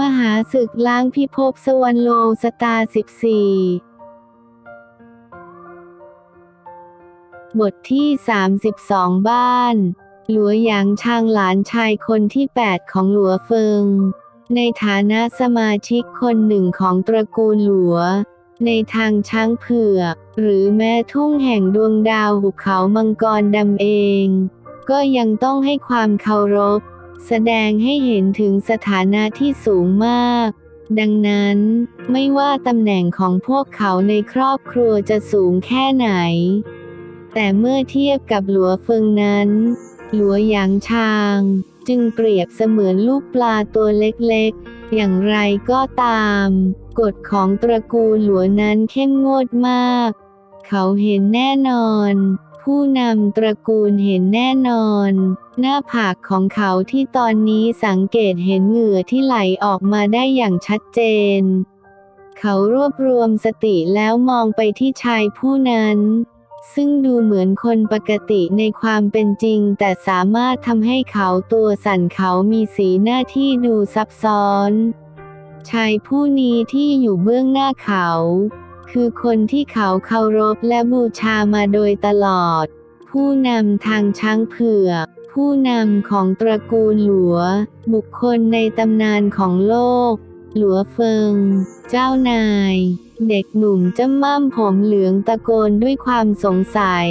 มหาศึกล้างพิภพสวรรโลสตาร์14 บทที่ 32 บ้าน หลัวหยางชางหลานชายคนที่ 8 ของหลัวเฟิง ในฐานะสมาชิกคนหนึ่งของตระกูลหลัว ในทางช้างเผือก หรือแม้ทุ่งแห่งดวงดาวหุบเขามังกรดำเอง ก็ยังต้องให้ความเคารพ แสดงให้เห็นถึงสถานะที่สูงมาก ดังนั้น ไม่ว่าตำแหน่งของพวกเขาในครอบครัวจะสูงแค่ไหน แต่เมื่อเทียบกับหลัวเฟิงนั้น หลัวหยางชาง จึงเปรียบเสมือนลูกปลาตัวเล็กๆ อย่างไรก็ตาม กฎของตระกูลหลัวนั้นเข้มงวดมาก เขาเห็นแน่นอน ผู้นำตระกูลเห็นแน่นอน หน้าผากของเขาที่ตอนนี้สังเกตเห็นเหงื่อที่ไหลออกมาได้อย่างชัดเจน เขารวบรวมสติแล้วมองไปที่ชายผู้นั้น ซึ่งดูเหมือนคนปกติในความเป็นจริง แต่สามารถทำให้เขาตัวสั่นเขามีสีหน้าที่ดูซับซ้อน ชายผู้นี้ที่อยู่เบื้องหน้าเขา คือคนที่เขาเคารพและบูชามาโดยตลอด ผู้นำทางช้างเผือก ผู้นำของตระกูลหลัว บุคคลในตำนานของโลก หลัวเฟิง เจ้านาย เด็กหนุ่มจ้ำม่ำผมเหลืองตะโกนด้วยความสงสัย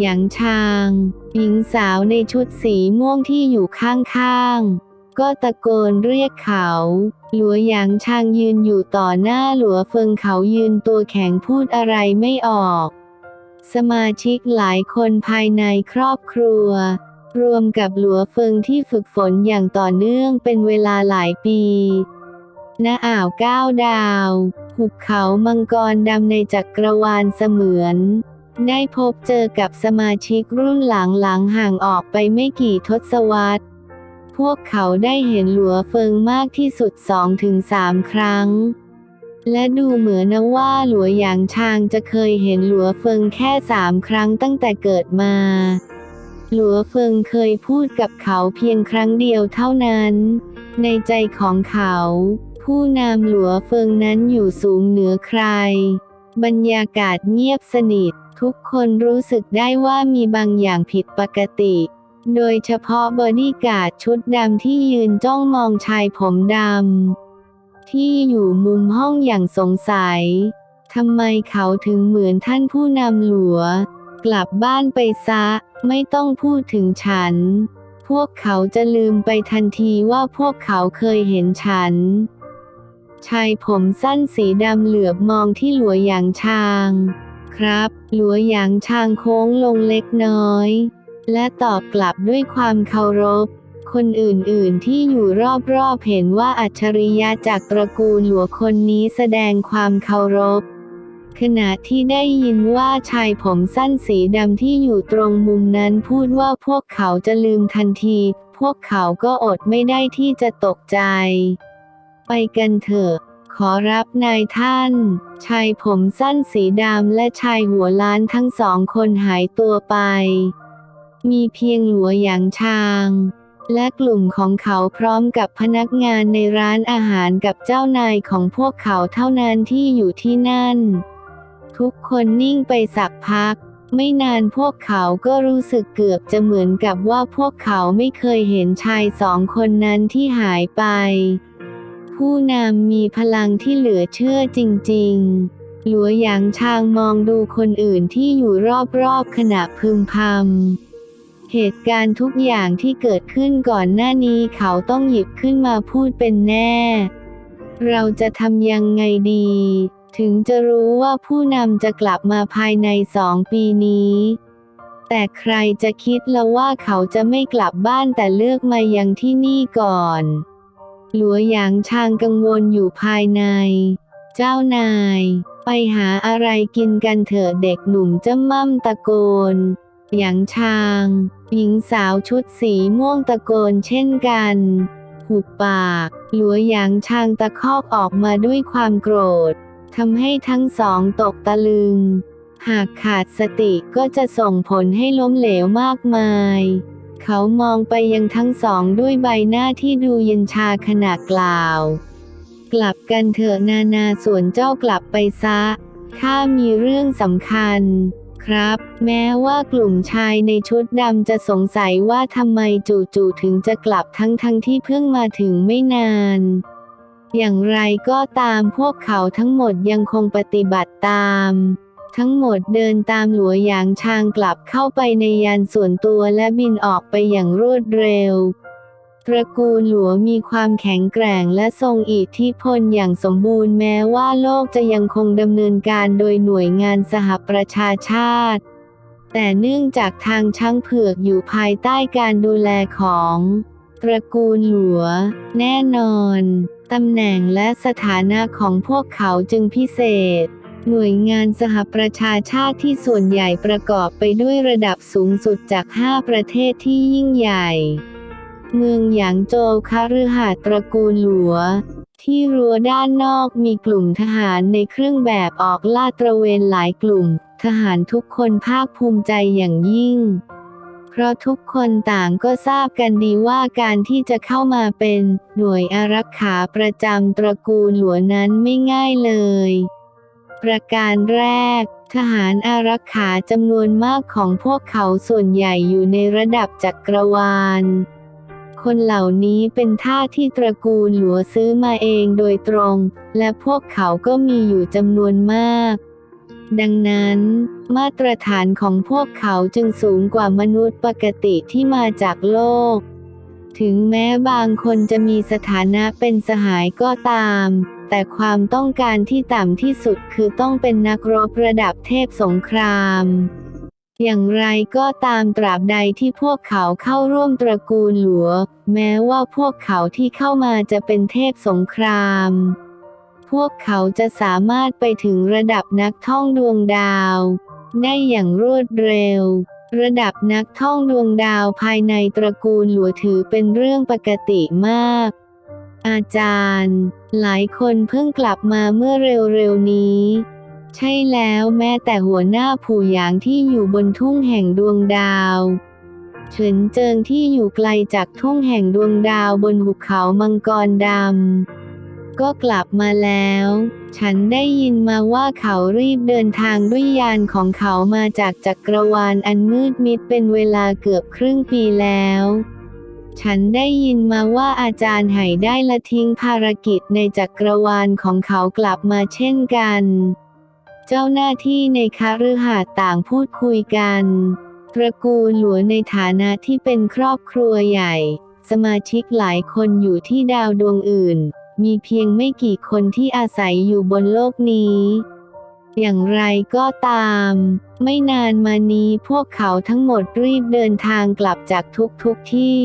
หยางชาง หญิงสาวในชุดสีม่วงที่อยู่ข้างๆ ก็ตะโกนเรียกเขา หลัวหยางชางยืนอยู่ต่อหน้าหลัวเฟิงเขายืนตัวแข็งพูดอะไรไม่ออก สมาชิกหลายคนภายในครอบครัว รวมกับหลัวเฟิงที่ฝึกฝนอย่างต่อเนื่องเป็นเวลาหลายปีณอ่าวก้าวดาว หุบเขามังกรดำในจักรวาลเสมือน ได้พบเจอกับสมาชิกรุ่นหลังๆห่างออกไปไม่กี่ทศวรรษ พวกเขาได้เห็นหลัวเฟิงมากที่สุดสองถึงสามครั้ง และดูเหมือนนะว่าหลัวหยางชางจะเคยเห็นหลัวเฟิงแค่สามครั้งตั้งแต่เกิดมา หลัวเฟิงเคยพูดกับเขาเพียงครั้งเดียวเท่านั้น ในใจของเขา ผู้นำหลัวเฟิงนั้นอยู่สูงเหนือใคร บรรยากาศเงียบสนิท ทุกคนรู้สึกได้ว่ามีบางอย่างผิดปกติ โดยเฉพาะบอดี้การ์ดชุดดำที่ยืนจ้องมองชายผมดำที่อยู่มุมห้องอย่างสงสัยทำไมเขาถึงเหมือนท่านผู้นำหลัว กลับบ้านไปซะ ไม่ต้องพูดถึงฉัน พวกเขาจะลืมไปทันทีว่าพวกเขาเคยเห็นฉัน ชายผมสั้นสีดำเหลือบมองที่หลัวหยางชาง ครับ หลัวหยางชางโค้งลงเล็กน้อย และตอบกลับด้วยความเคารพ คนอื่นๆที่อยู่รอบๆเห็นว่าอัจฉริยะจากตระกูลหลัวคนนี้แสดงความเคารพขณะที่ได้ยินว่าชายผมสั้นสีดำที่อยู่ตรงมุมนั้นพูดว่าพวกเขาจะลืมทันที พวกเขาก็อดไม่ได้ที่จะตกใจ ไปกันเถอะ ขอรับนายท่าน ชายผมสั้นสีดำและชายหัวล้านทั้งสองคนหายตัวไป มีเพียงหลัวหยางชาง และกลุ่มของเขาพร้อมกับพนักงานในร้านอาหารกับเจ้านายของพวกเขาเท่านั้นที่อยู่ที่นั่น ทุกคนนิ่งไปสักพัก ไม่นานพวกเขาก็รู้สึกเกือบจะเหมือนกับว่าพวกเขาไม่เคยเห็นชายสองคนนั้นที่หายไป ผู้นำมีพลังที่เหลือเชื่อจริง ๆหลัวหยางชางมองดูคนอื่นที่อยู่รอบๆขณะพึมพำ เหตุการณ์ทุกอย่างที่เกิดขึ้นก่อนหน้านี้เขาต้องหยิบขึ้นมาพูดเป็นแน่ เราจะทำยังไงดี ถึงจะรู้ว่าผู้นำจะกลับมาภายในสองปีนี้ แต่ใครจะคิดละว่าเขาจะไม่กลับบ้านแต่เลือกมายังที่นี่ก่อน หลัวหยางชางกังวลอยู่ภายใน เจ้านาย ไปหาอะไรกินกันเถอะเด็กหนุ่มจ้ำม่ำตะโกน หยางชาง หญิงสาวชุดสีม่วงตะโกนเช่นกัน หุบปาก หลัวหยางชางตะคอกออกมาด้วยความโกรธทำให้ทั้งสองตกตะลึง หากขาดสติก็จะส่งผลให้ล้มเหลวมากมาย เขามองไปยังทั้งสองด้วยใบหน้าที่ดูเย็นชาขณะกล่าว กลับกันเถอะนานาส่วนเจ้ากลับไปซะ ข้ามีเรื่องสำคัญ ครับ แม้ว่ากลุ่มชายในชุดดำจะสงสัยว่าทำไมจู่ๆถึงจะกลับทั้งทั้งๆที่เพิ่งมาถึงไม่นาน อย่างไรก็ตามพวกเขาทั้งหมดยังคงปฏิบัติตาม ทั้งหมดเดินตามหลัวหยางชางกลับเข้าไปในยานส่วนตัวและบินออกไปอย่างรวดเร็ว ตระกูลหลัวมีความแข็งแกร่งและทรงอิทธิพลอย่างสมบูรณ์แม้ว่าโลกจะยังคงดำเนินการโดยหน่วยงานสหประชาชาติ แต่เนื่องจากทางช้างเผือกอยู่ภายใต้การดูแลของตระกูลหลัว แน่นอนตำแหน่งและสถานะของพวกเขาจึงพิเศษ หน่วยงานสหประชาชาติที่ส่วนใหญ่ประกอบไปด้วยระดับสูงสุดจาก 5 ประเทศที่ยิ่งใหญ่ เมืองหยางโจวคฤหาสน์ตระกูลหลัว ที่รั้วด้านนอกมีกลุ่มทหารในเครื่องแบบออกลาดตระเวนหลายกลุ่ม ทหารทุกคนภาคภูมิใจอย่างยิ่ง เพราะทุกคนต่างก็ทราบกันดีว่าการที่จะเข้ามาเป็นหน่วยอารักขาประจำตระกูลหลัวนั้นไม่ง่ายเลย ประการแรกทหารอารักขาจำนวนมากของพวกเขาส่วนใหญ่อยู่ในระดับจักรวาล คนเหล่านี้เป็นท่าที่ตระกูลหลัวซื้อมาเองโดยตรง และพวกเขาก็มีอยู่จำนวนมาก ดังนั้น มาตรฐานของพวกเขาจึงสูงกว่ามนุษย์ปกติที่มาจากโลก ถึงแม้บางคนจะมีสถานะเป็นสหายก็ตาม แต่ความต้องการที่ต่ำที่สุดคือต้องเป็นนักรบระดับเทพสงคราม อย่างไรก็ตามตราบใดที่พวกเขาเข้าร่วมตระกูลหลัว แม้ว่าพวกเขาที่เข้ามาจะเป็นเทพสงคราม พวกเขาจะสามารถไปถึงระดับนักท่องดวงดาว ได้อย่างรวดเร็ว ระดับนักท่องดวงดาวภายในตระกูลหลัวถือเป็นเรื่องปกติมาก อาจารย์ หลายคนเพิ่งกลับมาเมื่อเร็วๆนี้ ใช่แล้วแม้แต่หัวหน้าผู้หยางที่อยู่บนทุ่งแห่งดวงดาวเฉินเจิงที่อยู่ไกลจากทุ่งแห่งดวงดาวบนหุบเขามังกรดำ ก็กลับมาแล้ว ฉันได้ยินมาว่าเขารีบเดินทางด้วยยานของเขามาจากจักรวาลอันมืดมิดเป็นเวลาเกือบครึ่งปีแล้ว ฉันได้ยินมาว่าอาจารย์ไห่ได้ละทิ้งภารกิจในจักรวาลของเขากลับมาเช่นกัน เจ้าหน้าที่ในคฤหาสน์ต่างพูดคุยกัน ตระกูลหลวในฐานะที่เป็นครอบครัวใหญ่ สมาชิกหลายคนอยู่ที่ดาวดวงอื่น มีเพียงไม่กี่คนที่อาศัยอยู่บนโลกนี้อย่างไรก็ตาม ไม่นานมานี้พวกเขาทั้งหมดรีบเดินทางกลับจากทุกทุกที่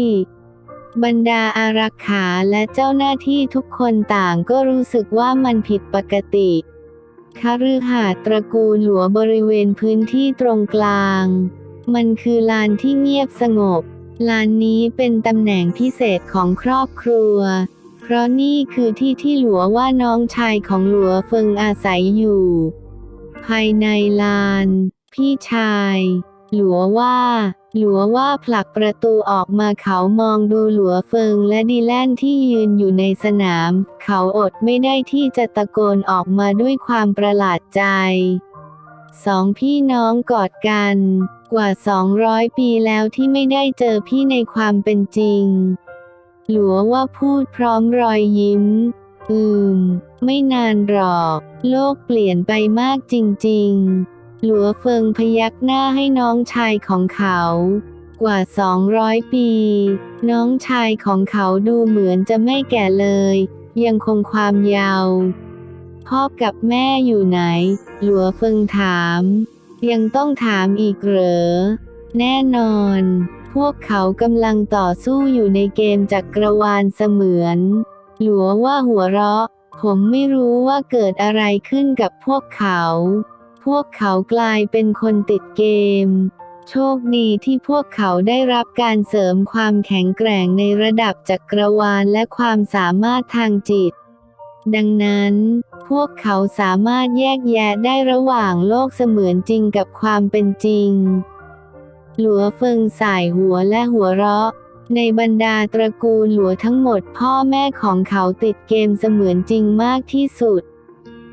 บรรดาอารักขาและเจ้าหน้าที่ทุกคนต่างก็รู้สึกว่ามันผิดปกติ คฤหาสน์ตระกูลหลัวบริเวณพื้นที่ตรงกลาง มันคือลานที่เงียบสงบ ลานนี้เป็นตำแหน่งพิเศษของครอบครัว เพราะนี่คือที่ที่หลัวว่าน้องชายของหลัวเฟิงอาศัยอยู่ ภายในลาน พี่ชาย หลัวว่า หลัวว่าผลักประตูออกมาเขามองดูหลัวเฟิงและดีแลนที่ยืนอยู่ในสนาม เขาอดไม่ได้ที่จะตะโกนออกมาด้วยความประหลาดใจ สองพี่น้องกอดกัน กว่า 200 ปีแล้วที่ไม่ได้เจอพี่ในความเป็นจริง หลัวว่าพูดพร้อมรอยยิ้ม อืม ไม่นานหรอก โลกเปลี่ยนไปมากจริง ๆ หลัวเฟิงพยักหน้าให้น้องชายของเขา กว่า 200 ปี น้องชายของเขาดูเหมือนจะไม่แก่เลย ยังคงความยาว พ่อกับแม่อยู่ไหน หลัวเฟิงถาม ยังต้องถามอีกเหรอ แน่นอน พวกเขากำลังต่อสู้อยู่ในเกมจักกรวาลเสมือน หลัวว่าหัวเราะ ผมไม่รู้ว่าเกิดอะไรขึ้นกับพวกเขา พวกเขากลายเป็นคนติดเกม โชคดีที่พวกเขาได้รับการเสริมความแข็งแกร่งในระดับจักรวาลและความสามารถทางจิต ดังนั้น พวกเขาสามารถแยกแยะได้ระหว่างโลกเสมือนจริงกับความเป็นจริง หลัวเฟิงสายหัวและหัวเราะในบรรดาตระกูลหลัวทั้งหมดพ่อแม่ของเขาติดเกมเสมือนจริงมากที่สุด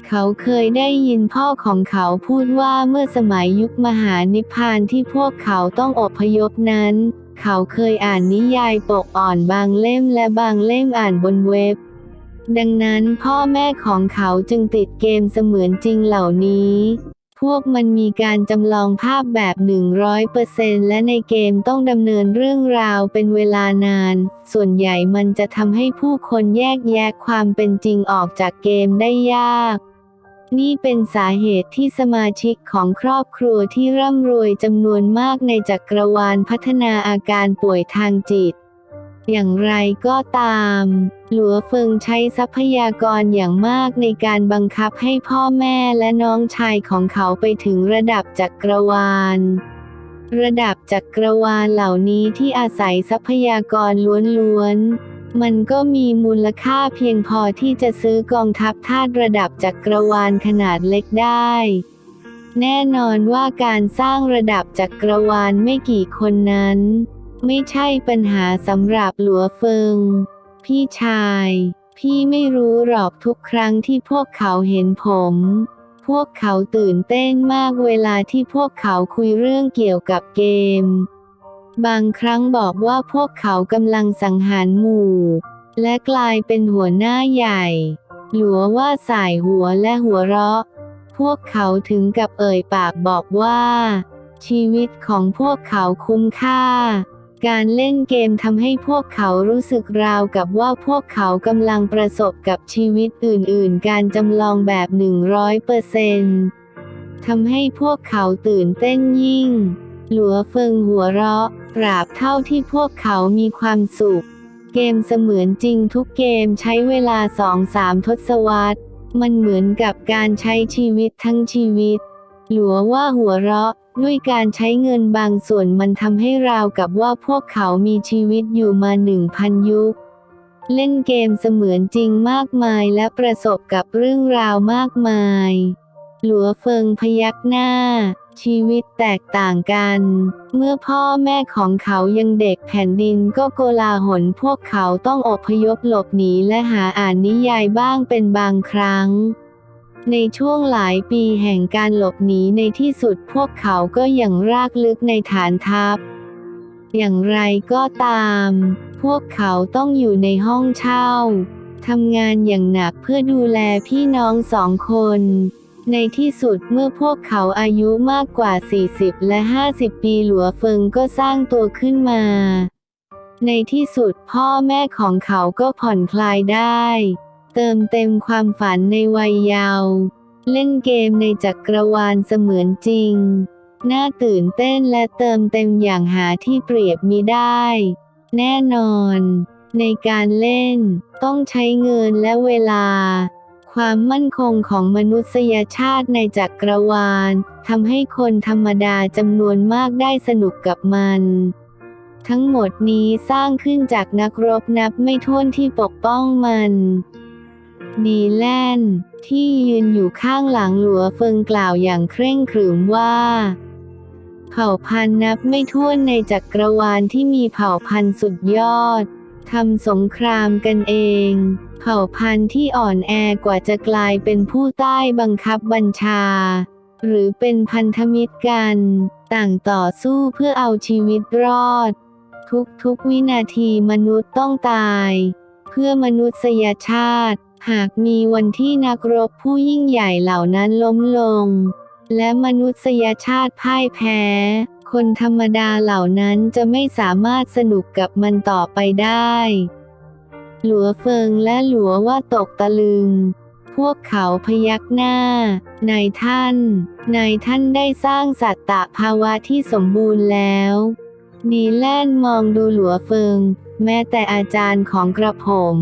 เขาเคยได้ยินพ่อของเขาพูดว่าเมื่อสมัยยุคมหานิพพานที่พวกเขาต้องอพยพนั้น เขาเคยอ่านนิยายปกอ่อนบางเล่มและบางเล่มอ่านบนเว็บ ดังนั้นพ่อแม่ของเขาจึงติดเกมเสมือนจริงเหล่านี้ พวกมันมีการจำลองภาพแบบ 100%และในเกมต้องดำเนินเรื่องราวเป็นเวลานาน ส่วนใหญ่มันจะทำให้ผู้คนแยกแยะความเป็นจริงออกจากเกมได้ยาก นี่เป็นสาเหตุที่สมาชิกของครอบครัวที่ร่ำรวยจำนวนมากในจักรวาลพัฒนาอาการป่วยทางจิต อย่างไรก็ตาม หลัวเฟิงใช้ทรัพยากรอย่างมากในการบังคับให้พ่อแม่และน้องชายของเขาไปถึงระดับจักรวาลระดับจักรวาลเหล่านี้ที่อาศัยทรัพยากรล้วนๆ มันก็มีมูลค่าเพียงพอที่จะซื้อกองทัพทาสระดับจักรวาลขนาดเล็กได้ แน่นอนว่าการสร้างระดับจักรวาลไม่กี่คนนั้น ไม่ใช่ปัญหาสำหรับหลัวเฟิง พี่ชาย พี่ไม่รู้หรอกทุกครั้งที่พวกเขาเห็นผมพวกเขาตื่นเต้นมากเวลาที่พวกเขาคุยเรื่องเกี่ยวกับเกม บางครั้งบอกว่าพวกเขากำลังสังหารหมู่ และกลายเป็นหัวหน้าใหญ่ หลัวว่าสายหัวและหัวเราะ พวกเขาถึงกับเอ่ยปากบอกว่า ชีวิตของพวกเขาคุ้มค่า การเล่นเกมทำให้พวกเขารู้สึกราวกับว่าพวกเขากำลังประสบกับชีวิตอื่นๆ การจำลองแบบ 100%ทำให้พวกเขาตื่นเต้นยิ่ง หลัวเฟิงหัวเราะ ตราบเท่าที่พวกเขามีความสุข เกมเสมือนจริงทุกเกมใช้เวลา2-3ทศวรรษ มันเหมือนกับการใช้ชีวิตทั้งชีวิต หลัวว่าหัวเราะด้วยการใช้เงินบางส่วนมันทำให้ราวกับว่าพวกเขามีชีวิตอยู่มาหนึ่งพันยุค เล่นเกมเสมือนจริงมากมายและประสบกับเรื่องราวมากมาย หลัวเฟิงพยักหน้า ชีวิตแตกต่างกัน เมื่อพ่อแม่ของเขายังเด็กแผ่นดินก็โกลาหลพวกเขาต้องอพยพหลบหนีและหาอ่านนิยายบ้างเป็นบางครั้ง ในช่วงหลายปีแห่งการหลบหนีในที่สุดพวกเขาก็ยังรากลึกในฐานทัพ อย่างไรก็ตาม พวกเขาต้องอยู่ในห้องเช่าทำงานอย่างหนักเพื่อดูแลพี่น้องสองคน ในที่สุดเมื่อพวกเขาอายุมากกว่า 40 และ 50 ปีหลัวเฟิงก็สร้างตัวขึ้นมา ในที่สุดพ่อแม่ของเขาก็ผ่อนคลายได้ เติมเต็มความฝันในวัยเยาว์เล่นเกมในจักรวาลเสมือนจริง น่าตื่นเต้นและเติมเต็มอย่างหาที่เปรียบมิได้ แน่นอน ในการเล่น ต้องใช้เงินและเวลา ความมั่นคงของมนุษยชาติในจักรวาลทำให้คนธรรมดาจำนวนมากได้สนุกกับมัน ทั้งหมดนี้สร้างขึ้นจากนักรบนับไม่ถ้วนที่ปกป้องมันดีแลนด์ที่ยืนอยู่ข้างหลังหลัวเฟิงกล่าวอย่างเคร่งขรึมว่า เผ่าพันธุ์นับไม่ถ้วนในจักรวาลที่มีเผ่าพันธุ์สุดยอด ทำสงครามกันเอง เผ่าพันธุ์ที่อ่อนแอกว่าจะกลายเป็นผู้ใต้บังคับบัญชา หรือเป็นพันธมิตรกัน ต่างต่อสู้เพื่อเอาชีวิตรอด ทุกๆวินาทีมนุษย์ต้องตาย เพื่อมนุษยชาติ หากมีวันที่นักรบผู้ยิ่งใหญ่เหล่านั้นล้มลง และมนุษยชาติพ่ายแพ้ คนธรรมดาเหล่านั้นจะไม่สามารถสนุกกับมันต่อไปได้ หลัวเฟิงและหลัวว่าตกตะลึง พวกเขาพยักหน้า นายท่าน นายท่านได้สร้างสัตตะภาวะที่สมบูรณ์แล้วดีแลนมองดูหลัวเฟิง แม้แต่อาจารย์ของกระผม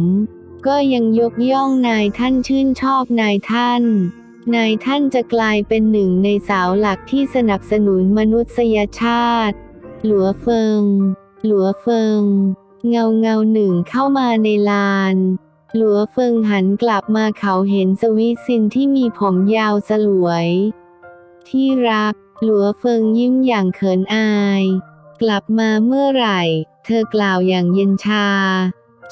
ก็ยังยกย่องนายท่านชื่นชอบนายท่าน นายท่านจะกลายเป็นหนึ่งในสาวหลักที่สนับสนุนมนุษยชาติ หลัวเฟิง หลัวเฟิง เงาเงาหนึ่งเข้ามาในลาน หลัวเฟิงหันกลับมาเขาเห็นสวิซินที่มีผมยาวสลวย ที่รัก หลัวเฟิงยิ้มอย่างเขินอาย กลับมาเมื่อไหร่ เธอกล่าวอย่างเย็นชา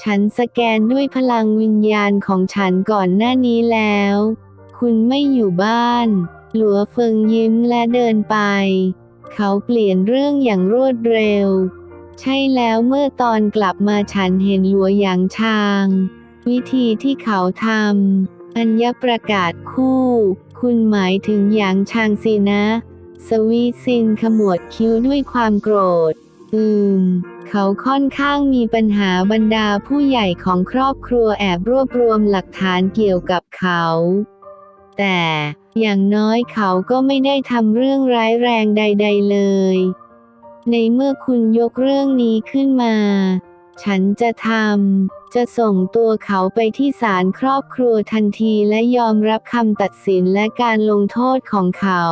ฉันสแกนด้วยพลังวิญญาณของฉันก่อนหน้านี้แล้ว คุณไม่อยู่บ้าน หลัวเฟิงยิ้มและเดินไป เขาเปลี่ยนเรื่องอย่างรวดเร็ว ใช่แล้วเมื่อตอนกลับมาฉันเห็นหลัวหยางชาง วิธีที่เขาทำอัญญประกาศคู่ คุณหมายถึงหยางชางสินะ สวีซินขมวดคิ้วด้วยความโกรธ อืมเขาค่อนข้างมีปัญหาบรรดาผู้ใหญ่ของครอบครัวแอบรวบรวมหลักฐานเกี่ยวกับเขา แต่อย่างน้อยเขาก็ไม่ได้ทำเรื่องร้ายแรงใด ๆเลย ในเมื่อคุณยกเรื่องนี้ขึ้นมา ฉันจะทำ จะส่งตัวเขาไปที่ศาลครอบครัวทันทีและยอมรับคำตัดสินและการลงโทษของเขา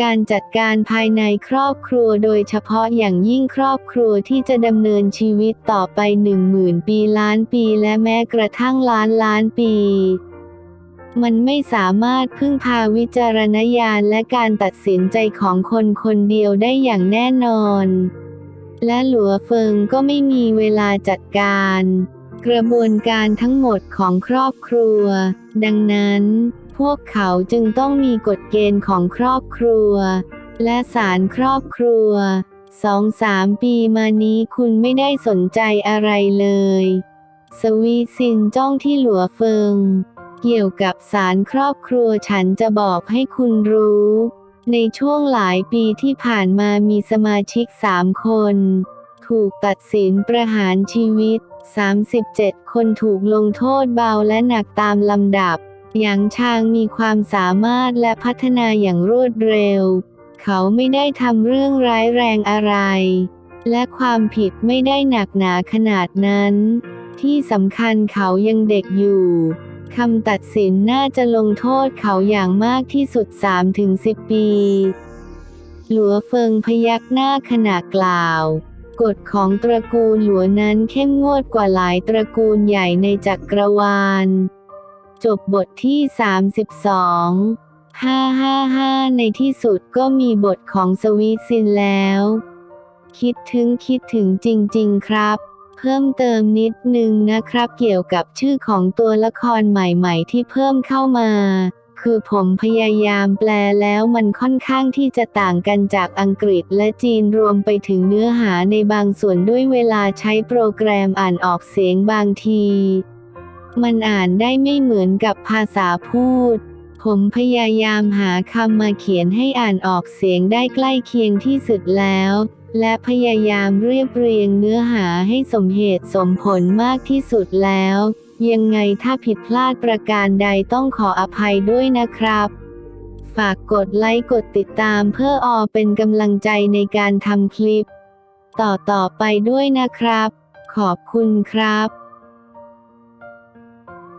การจัดการภายในครอบครัวโดยเฉพาะอย่างยิ่งครอบครัวที่จะดำเนินชีวิตต่อไปหนึ่งหมื่นปีล้านปีและแม้กระทั่งล้านล้านปี มันไม่สามารถพึ่งพาวิจารณญาณและการตัดสินใจของคนคนเดียวได้อย่างแน่นอน และหลัวเฟิงก็ไม่มีเวลาจัดการ กระบวนการทั้งหมดของครอบครัว ดังนั้น พวกเขาจึงต้องมีกฎเกณฑ์ของครอบครัว และสารครอบครัวสองสามปีมานี้คุณไม่ได้สนใจอะไรเลย สวีซินจ้องที่หลัวเฟิง เกี่ยวกับสารครอบครัวฉันจะบอกให้คุณรู้ ในช่วงหลายปีที่ผ่านมามีสมาชิกสามคน ถูกตัดสินประหารชีวิต 37 คนถูกลงโทษเบาและหนักตามลำดับ หยางชางมีความสามารถและพัฒนาอย่างรวดเร็ว เขาไม่ได้ทำเรื่องร้ายแรงอะไร และความผิดไม่ได้หนักหนาขนาดนั้น ที่สำคัญเขายังเด็กอยู่ คำตัดสินน่าจะลงโทษเขาอย่างมากที่สุด 3-10 ปี หลัวเฟิงพยักหน้าขณะกล่าว กฎของตระกูลหลัวนั้นเข้มงวดกว่าหลายตระกูลใหญ่ในจักรวาล จบบทที่ 32 555 ในที่สุดก็มีบทของสวีซินแล้ว คิดถึงคิดถึงจริง ๆ ครับ เพิ่มเติมนิดนึงนะครับ เกี่ยวกับชื่อของตัวละครใหม่ ๆ ที่เพิ่มเข้ามา คือผมพยายามแปลแล้วมันค่อนข้างที่จะต่างกันจากอังกฤษและจีนรวมไปถึงเนื้อหาในบางส่วนด้วยเวลาใช้โปรแกรมอ่านออกเสียงบางที มันอ่านได้ไม่เหมือนกับภาษาพูดผมพยายามหาคำมาเขียนให้อ่านออกเสียงได้ใกล้เคียงที่สุดแล้วและพยายามเรียบเรียงเนื้อหาให้สมเหตุสมผลมากที่สุดแล้ว ยังไงถ้าผิดพลาดประการใดต้องขออภัยด้วยนะครับ ฝากกดไลค์กดติดตามเพื่อออเป็นกำลังใจในการทำคลิป ต่อต่อไปด้วยนะครับ ขอบคุณครับ